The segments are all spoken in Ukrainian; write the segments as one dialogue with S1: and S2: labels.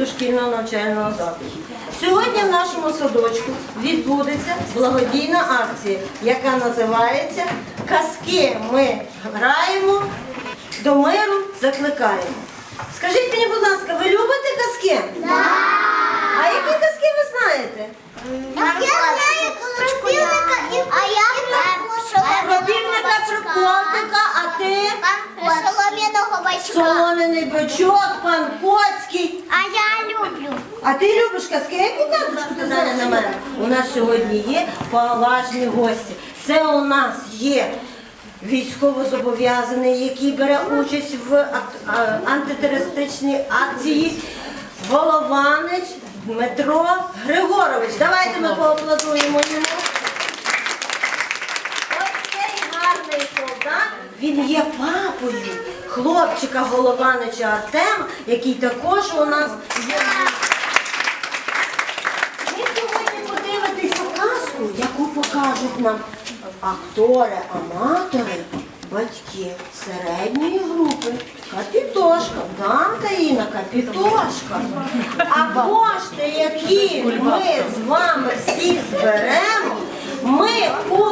S1: дошкільного навчального закладу. Сьогодні в нашому садочку відбудеться благодійна акція, яка називається Казки ми граємо, до миру закликаємо. Скажіть мені, будь ласка, ви любите казки? А які казки ви знаєте?
S2: Я знаю і а я
S1: Про півника, про а ти?
S2: солом'яного бачка.
S1: Солом'яний бичок, пан Коцький.
S2: А я люблю.
S1: А ти любиш казки? Казочку ти зараз на мене? У нас сьогодні є поважні гості. Це у нас є військовозобов'язаний, який бере участь в антитерористичній акції. Голованич Дмитро Григорович. Давайте ми поаплодуємо йому. Ось цей гарний солдат, він є папою хлопчика Голованича Артема, який також у нас є. Ви сьогодні подивитеся казку, яку покажуть нам актори-аматори, батьки середньої групи. Капітошка, да, Таїна, капітошка. А кошти, які ми з вами всі зберемо, ми купимо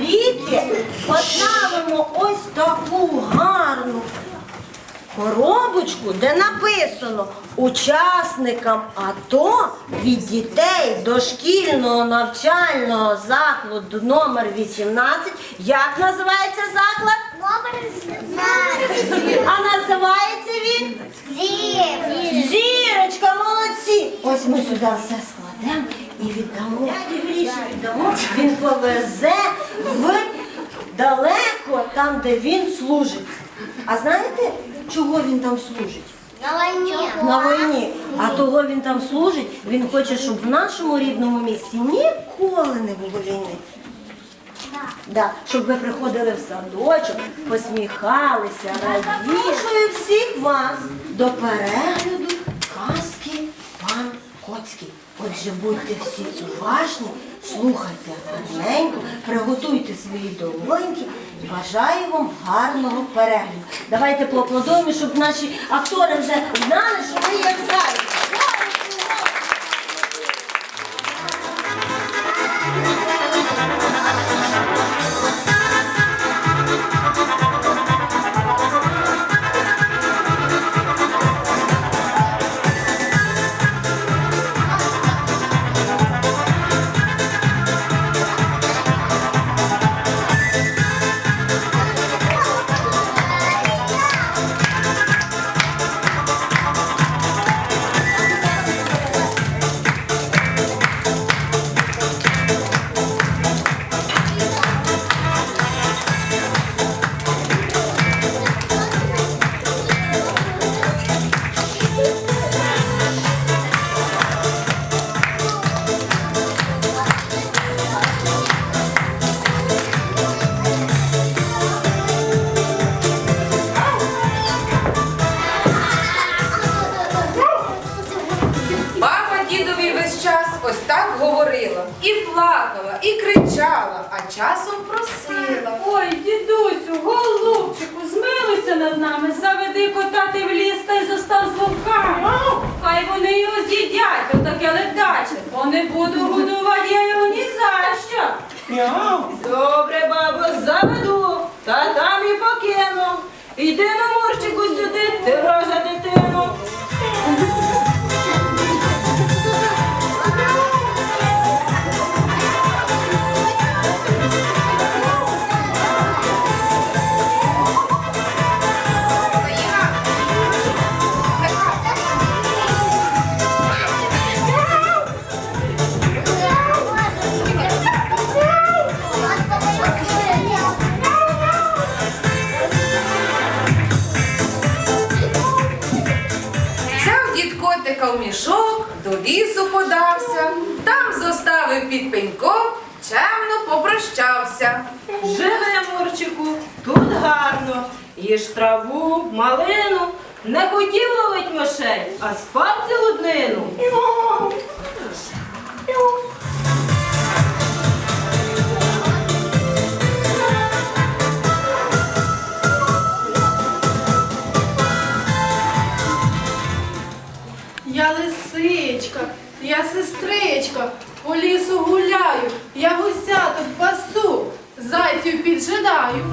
S1: ліки, поставимо ось таку гарну коробочку, де написано учасникам АТО від дітей дошкільного навчального закладу номер 18. Як називається заклад?
S2: Номер знаю.
S1: А називається він Зірочка, молодці! Ось ми сюди все складемо і. Віддамо. Він повезе в далеко там, де він служить. А знаєте, чого він там служить?
S2: На війні.
S1: На війні. А того він там служить, він хоче, щоб в нашому рідному місті ніколи не було війни. Да, щоб ви приходили в садочок, посміхалися, радішую всіх вас до перегляду казки пан Коцький. Отже, будьте всі уважні, слухайте гарненько, приготуйте свої долоньки і бажаю вам гарного перегляду. Давайте поаплодуємо, щоб наші актори вже знали, що
S3: не буду годувати я його ні за що.
S1: Добре, бабо, заведу, та там і покину. Іди на морщику сюди, ти рожа
S4: котика в мішок, до лісу подався, там зоставив під пеньком, чемно попрощався.
S5: Живе, Мурчику, тут гарно. Їж траву, малину. Не хотів ловить мишей, а спав цілу днину.
S6: Я лисичка, я сестричка, по лісу гуляю, я гусяток пасу, зайців піджидаю.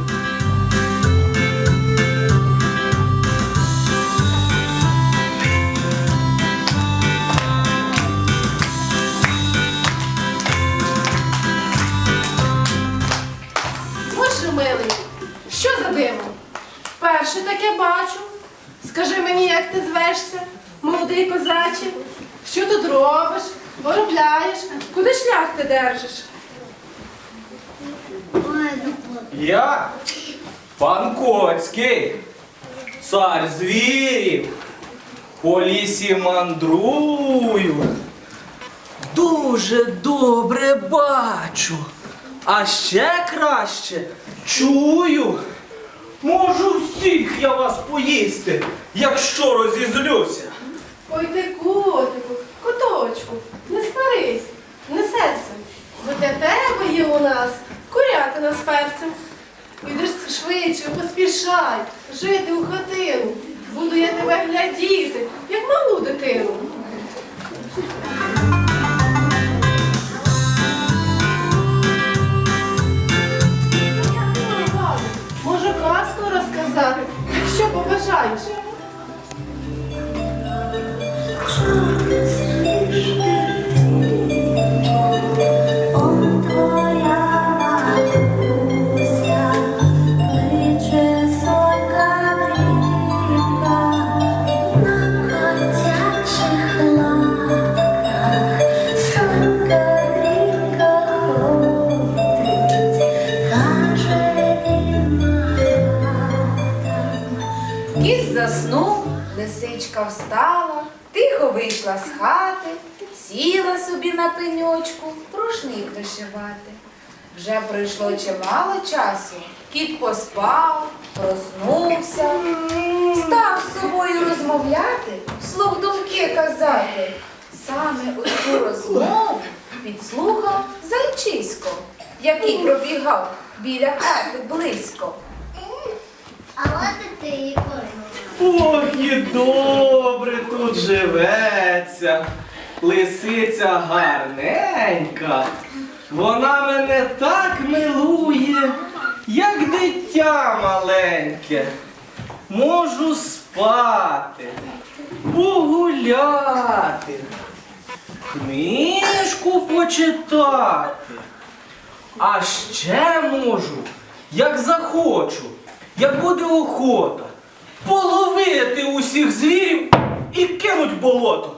S6: Боже милий, що за диво? Вперше таке бачу. Скажи мені, як ти звешся молодий козаче? Що тут робиш? Виробляєш? Куди шлях ти держиш?
S7: Я пан Коцький, цар звірів, по лісі мандрую. Дуже добре бачу, а ще краще чую. Можу всіх я вас поїсти, якщо розізлюся.
S6: Ой ти котику, коточку, не спарись, не серце. Для тебе є у нас курятина з перцем. Підеш швидше, поспішай, жити у хатину. Буду я тебе глядіти, як малу дитину.
S8: Кіт заснув, лисичка встала, тихо вийшла з хати, сіла собі на пеньочку, рушник вишивати. Вже пройшло чимало часу, кіт поспав, проснувся, став з собою розмовляти, вслух думки казати. Саме оцю розмову підслухав зайчисько, який пробігав біля хати близько.
S2: А ти якою.
S7: Ох, і добре тут живеться. Лисиця гарненька. Вона мене так милує, як дитя маленьке. Можу спати, погуляти, книжку почитати. А ще можу, як захочу, як буде охота, половити усіх звірів і кинуть болото.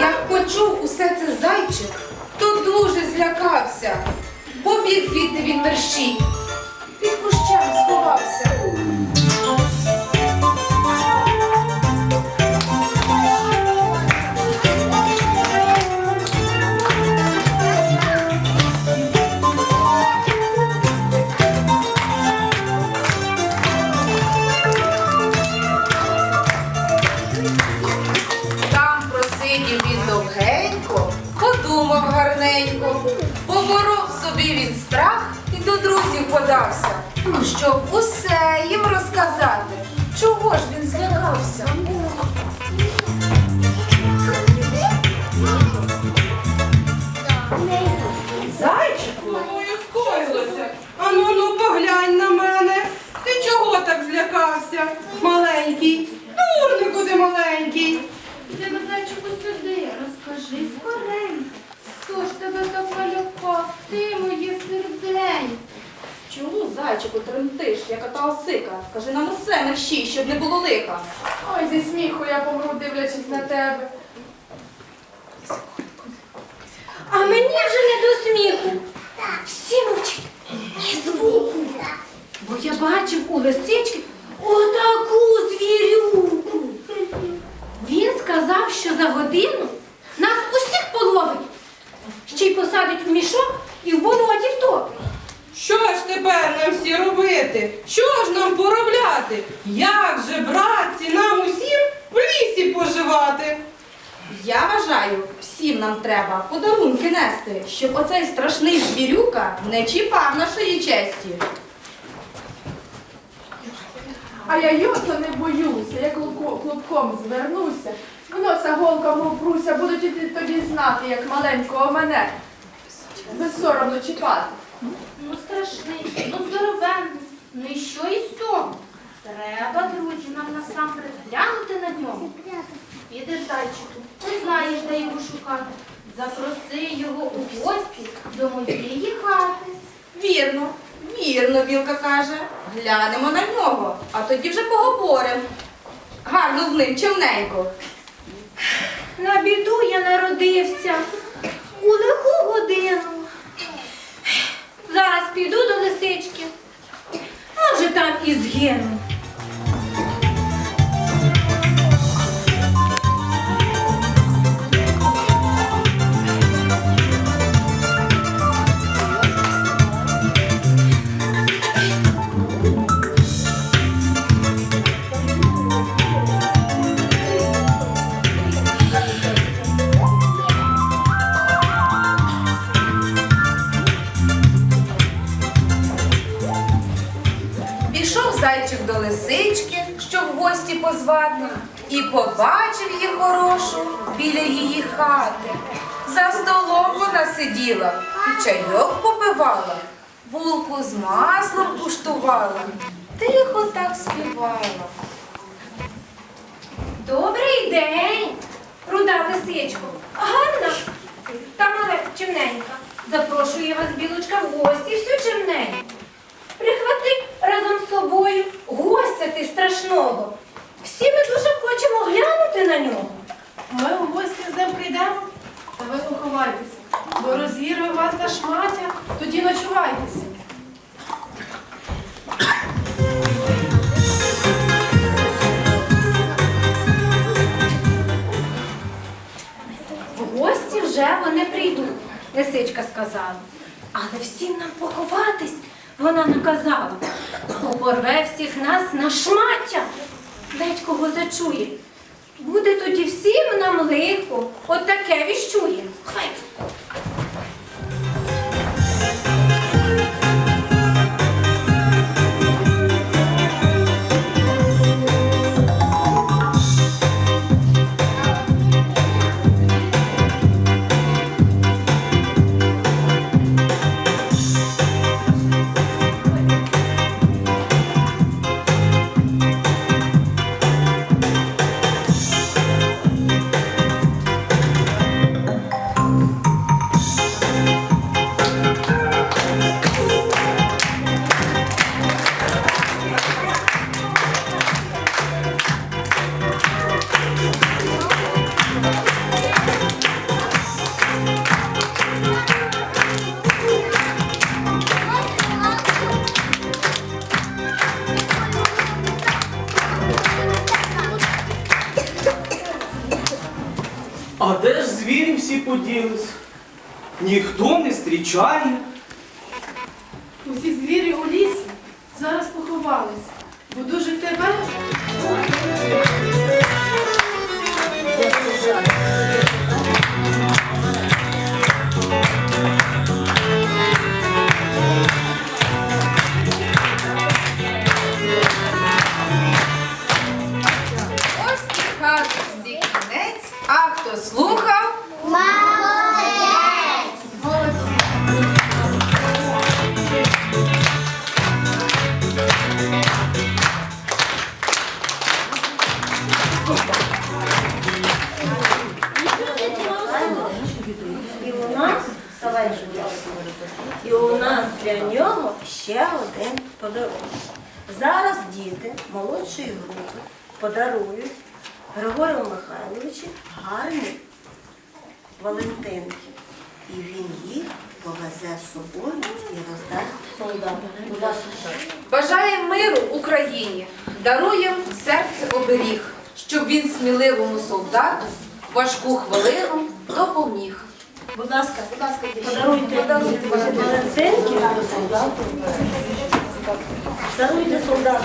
S8: Як почув усе це зайчик, то дуже злякався. Побіг звідти він мерщій, під кущем сховався. Злякався?
S5: Маленький. Дурнику ти маленький.
S6: Ти на зайчику сюди, розкажи скоренько. Хто ж тебе так налякав? Ти моє серденько.
S9: Чому зайчику тремтиш, як та осика? Кажи нам усе мерщій, щоб не було лиха.
S6: Ой, зі сміху я помру, дивлячись на тебе.
S3: А мені вже не до сміху. Всі мовчать. Ні звуку. Бо я бачив у лисички отаку звірюку. Він сказав, що за годину нас усіх половить. Ще й посадить в мішок і в болоті втопить.
S5: Що ж тепер нам всі робити? Що ж нам поробляти? Як же, братці, нам усім в лісі поживати?
S9: Я вважаю, всім нам треба подарунки нести, щоб оцей страшний звірюка не чіпав нашої честі.
S6: А я його не боюся, клубко- клубком звернуся. В носа голком упруся, будуть і тоді знати, як маленького мене. безсоромно чіпати?
S10: Ну страшний, ну здоровенний. Ну і що із цього? Треба, друзі, нам насамперед глянути на нього. Підеш, зайчику, ти знаєш, де його шукати. Запроси його у гості до моєї хати.
S8: Вірно, вірно, білка каже. Глянемо на нього, а тоді вже поговоримо. Гарно з ним, чимненько.
S3: На біду я народився у лиху годину. Зараз піду до лисички. Може там і згину.
S8: Хати. За столом вона сиділа і чайок попивала, булку з маслом куштувала, тихо так співала.
S3: Добрий день, руда лисичко. Гарна та мале чимненька. Запрошую я вас, білочка, в гості всю чимненьку. Прихвати разом з собою гостя ти страшного. Всі ми дуже хочемо глянути на нього.
S6: Ми у гості з ним прийдемо, та ви поховайтеся, бо розвірую вас на шмаття, тоді ночувайтеся.
S3: В гості вже вони прийдуть, лисичка сказала. Але всім нам поховатись, вона наказала. Бо порве всіх нас на шмаття. Дать кого зачує. Буде тоді всім нам лихо, от таке віщує. Хай.
S7: А де ж звірі всі поділись? Ніхто не зустрічає.
S6: Усі звірі у лісі зараз поховались, бо дуже тебе.
S1: Молодшої групи подарують Григорію Михайловичу гарні Валентинки. І він їх повезе з собою і роздасть солдатам.
S8: Бажаємо миру Україні, даруємо серце оберіг, щоб він сміливому солдату важку хвилину допоміг.
S1: Будь ласка,
S8: Будь ласка,
S1: подаруйте
S8: подаруйте
S1: Валентинки солдату. Даруйте солдату.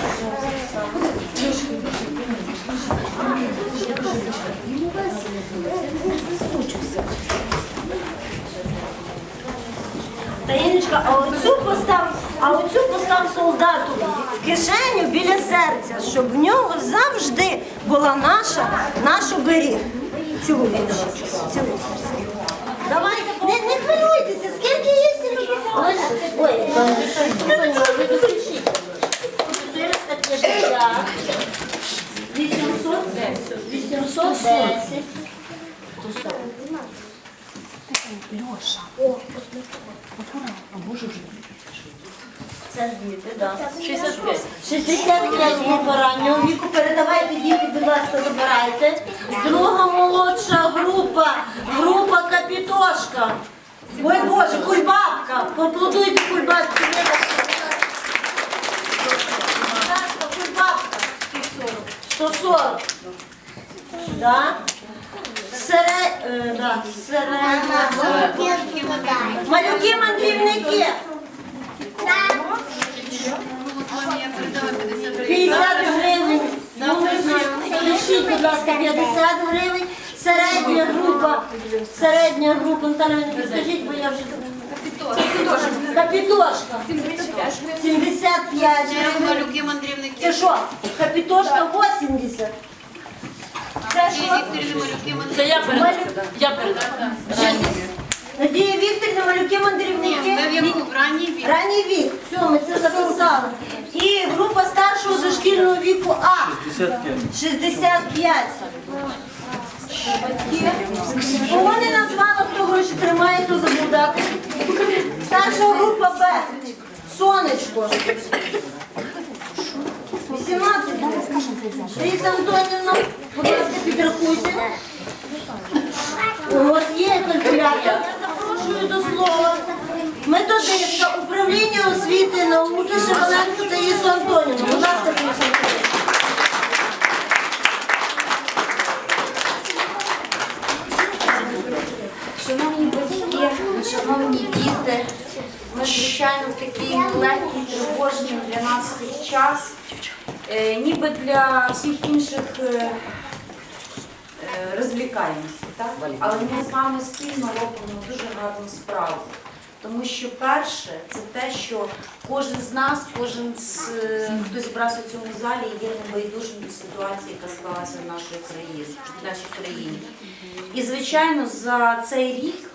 S1: Таїночка, а оцю постав, а оцю постав солдату в кишеню біля серця, щоб в нього завжди була наша, наш оберіг. Цілуйте. Цілуйте. Давайте не, хвилюйтеся, скільки є сім'ї? Ой, ой, ви виключіть. 450, 810, 810. Леша. Це звідти, так. 65. 65 ми пораннього віку. Передавайте діти, будь ласка, забирайте. Друга молодша група. Група капітошка. Ой Боже, кульбабка. Поплодуйте кульбабки. Кульбабка. 140. Да? Серед... е. Малюки мандрівники. 50 гривень. Ну, Лишіть, будь ласка, 50 гривень. Середня група. Середня група. Наталя, ви не підскажіть, бо я вже... Капітошка. 75 гривень. Це що? Капітошка 80. Це що?
S9: Це я передам. Я передам.
S1: Надія Вікторівна, малюки мандрівники. Ранній вік. Все, ми це записали. І група дошкільного віку А. 65. Батьки. Кого не назвала, хто гроші тримає, то забув. Старша група Б. Сонечко. 18. Таїса Антонівна, будь ласка, підрахуйте. У вас є калькулятор. Запрошую до слова. Методистка управління освіти і науки Шеваленко Таїсу Антонівну. Будь ласка, Таїса
S8: Шановні батьки, шановні діти, ми, звичайно, в такий легкий, тривожний для нас час, е, ніби для всіх інших е, е, розвлікаємося, але ми з вами спільно робимо дуже гарну справу. Тому що перше, це те, що кожен з нас, кожен з е, хто зібрався в цьому залі, є небайдужим до ситуації, яка склалася в нашій країні, в нашій країні. І звичайно, за цей рік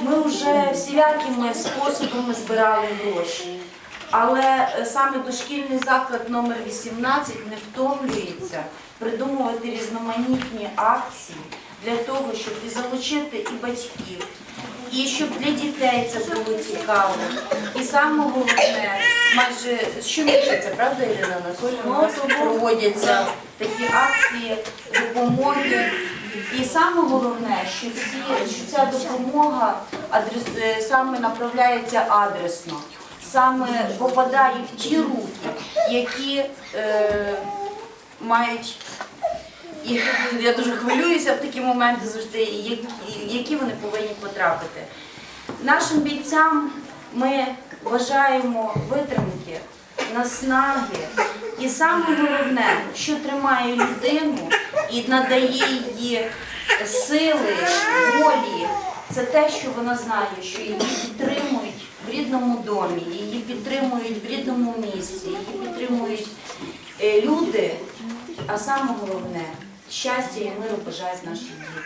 S8: ми вже всілякими способами збирали гроші. Але е, саме дошкільний заклад номер 18 не втомлюється придумувати різноманітні акції для того, щоб і залучити і батьків, і щоб для дітей це було цікаво. І саме головне, майже щомісяця, правда, Ірина Анатолійовна, проводяться такі акції допомоги. І саме головне, що, всі, що ця допомога адрес, е, саме направляється адресно, саме попадає в ті руки, які е, мають і я дуже хвилююся в такі моменти завжди, які, вони повинні потрапити. Нашим бійцям ми бажаємо витримки, наснаги і саме головне, що тримає людину і надає їй сили, волі, це те, що вона знає, що її підтримують в рідному домі, її підтримують в рідному місці, її підтримують е, люди, а саме головне щастя і миру бажають наші діти.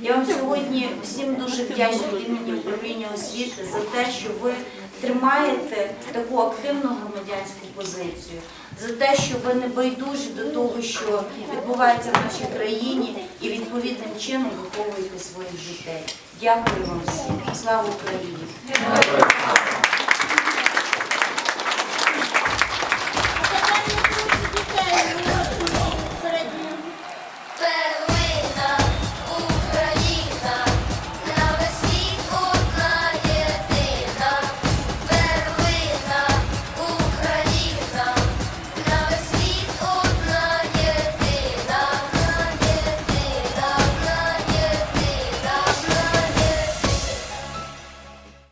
S8: Я вам сьогодні всім дуже вдячна імені управління освіти за те, що ви тримаєте таку активну громадянську позицію, за те, що ви не байдужі до того, що відбувається в нашій країні, і відповідним чином виховуєте своїх дітей. Дякую вам всім. Слава Україні!